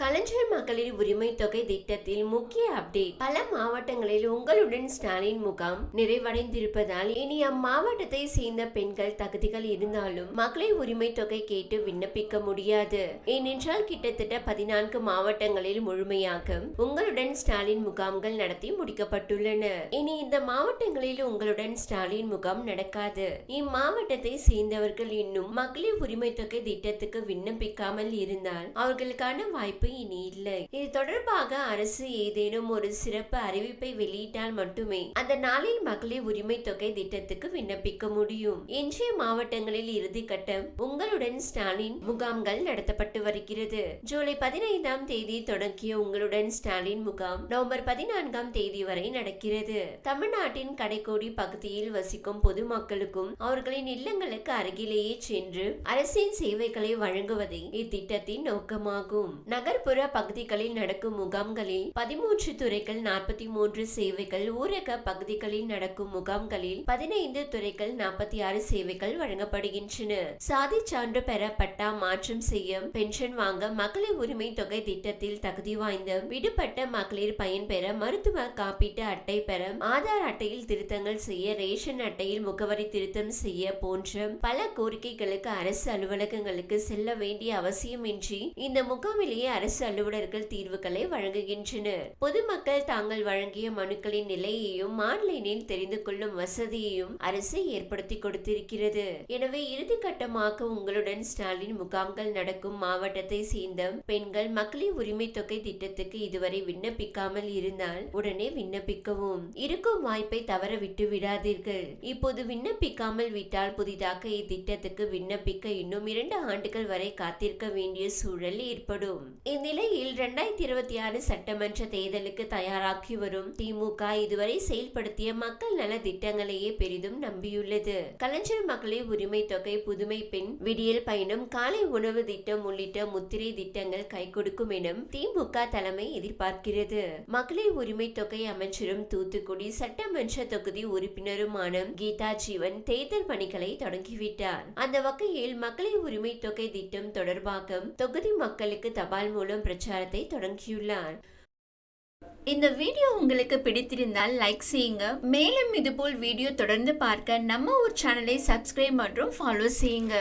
கலைஞர் மகளிர் உரிமை தொகை திட்டத்தில் முக்கிய அப்டேட் பல மாவட்டங்களில் உங்களுடன் ஸ்டாலின் முகாம் நிறைவடைந்திருப்பதால் இனி அம்மாவட்டத்தை சேர்ந்த பெண்கள் தகுதிகள் இருந்தாலும் மகளிர் உரிமை தொகை கேட்டு விண்ணப்பிக்க முடியாது. ஏனென்றால் கிட்டத்தட்ட பதினான்கு மாவட்டங்களில் முழுமையாக உங்களுடன் ஸ்டாலின் முகாம்கள் நடத்தி முடிக்கப்பட்டுள்ளன. இனி இந்த மாவட்டங்களில் உங்களுடன் ஸ்டாலின் முகாம் நடக்காது. இம்மாவட்டத்தை சேர்ந்தவர்கள் இன்னும் மகளிர் உரிமை தொகை திட்டத்துக்கு விண்ணப்பிக்காமல் இருந்தால் அவர்களுக்கான வாய்ப்பு இனி இல்லை. இது தொடர்பாக அரசு ஏதேனும் ஒரு சிறப்பு அறிவிப்பை வெளியிட்டால் மட்டுமே அந்த நாளில் மகளிர் உரிமை தொகை திட்டத்துக்கு விண்ணப்பிக்க முடியும். இன்றைய மாவட்டங்களில் இறுதி கட்டம் உங்களுடன் ஸ்டாலின் முகாம்கள் நடத்தப்பட்டு வருகிறது. ஜூலை பதினைந்தாம் தேதி தொடங்கிய உங்களுடன் ஸ்டாலின் முகாம் நவம்பர் பதினான்காம் தேதி வரை நடக்கிறது. தமிழ்நாட்டின் கடைக்கோடி பகுதியில் வசிக்கும் பொதுமக்களுக்கும் அவர்களின் இல்லங்களுக்கு அருகிலேயே சென்று அரசின் சேவைகளை வழங்குவதே இத்திட்டத்தின் நோக்கமாகும். நகர நகர்ப்புற பகுதிகளில் நடக்கும் முகாம்களில் பதிமூன்று துறைகள் நாற்பத்தி மூன்று சேவைகள் ஊரக பகுதிகளில் நடக்கும் முகாம்களில் பதினைந்து துறைகள் நாற்பத்தி ஆறு சேவைகள் வழங்கப்படுகின்றன. சாதி சான்று பெற பட்டா மாற்றம் செய்ய பென்ஷன் வாங்க மகளிர் உரிமை தொகை திட்டத்தில் தகுதி வாய்ந்த விடுபட்ட மகளிர் பயன்பெற மருத்துவ காப்பீட்டு அட்டை பெற ஆதார் அட்டையில் திருத்தங்கள் செய்ய ரேஷன் அட்டையில் முகவரி திருத்தம் செய்ய போன்ற பல கோரிக்கைகளுக்கு அரசு அலுவலகங்களுக்கு செல்ல வேண்டிய அவசியமின்றி இந்த முகாமிலேயே அரசு அலுவலர்கள் தீர்வுகளை வழங்குகின்றனர் பொதுமக்கள் தாங்கள் வழங்கிய மனுக்களின் நிலையையும் ஆன்லைனில் தெரிந்து கொள்ளும் வசதியையும் அரசு ஏற்படுத்தி கொடுத்திருக்கிறது. எனவே இறுதிக்கட்டமாக உங்களுடன் ஸ்டாலின் முகாம்கள் நடக்கும் மாவட்டத்தை சேர்ந்த பெண்கள் மக்களின் உரிமை தொகை திட்டத்துக்கு இதுவரை விண்ணப்பிக்காமல் இருந்தால் உடனே விண்ணப்பிக்கவும். இருக்கும் வாய்ப்பை தவற விட்டு விடாதீர்கள். இப்போது விண்ணப்பிக்காமல் விட்டால் புதிதாக இத்திட்டத்துக்கு விண்ணப்பிக்க இன்னும் இரண்டு ஆண்டுகள் வரை காத்திருக்க வேண்டிய சூழல் ஏற்படும். இந்நிலையில் இரண்டாயிரத்தி இருபத்தி ஆறு சட்டமன்ற தேர்தலுக்கு தயாராகி வரும் திமுக இதுவரை செயல்படுத்திய மக்கள் நல திட்டங்களையே பெரிதும் நம்பியுள்ளது. கலைஞர் மகளிர் உரிமை தொகை புதுமை பெண் விடியல் பயணம் காலை உணவு திட்டம் உள்ளிட்ட முத்திரை திட்டங்கள் கை கொடுக்கும் எனும் திமுக தலைமை எதிர்பார்க்கிறது. மகளிர் உரிமை தொகை அமைச்சரும் தூத்துக்குடி சட்டமன்ற தொகுதி உறுப்பினருமான கீதா ஜீவன் தேர்தல் பணிகளை தொடங்கிவிட்டார். அந்த வகையில் மகளிர் உரிமை தொகை திட்டம் தொடர்பாக தொகுதி மக்களுக்கு தபால் மூலம் பிரச்சாரத்தை தொடங்கியுள்ளார். இந்த வீடியோ உங்களுக்கு பிடித்திருந்தால் லைக் செய்யுங்க. மேலும் இதுபோல் வீடியோ தொடர்ந்து பார்க்க நம்ம ஒரு சேனலை சப்ஸ்கிரைப் மற்றும் ஃபாலோ செய்யுங்க.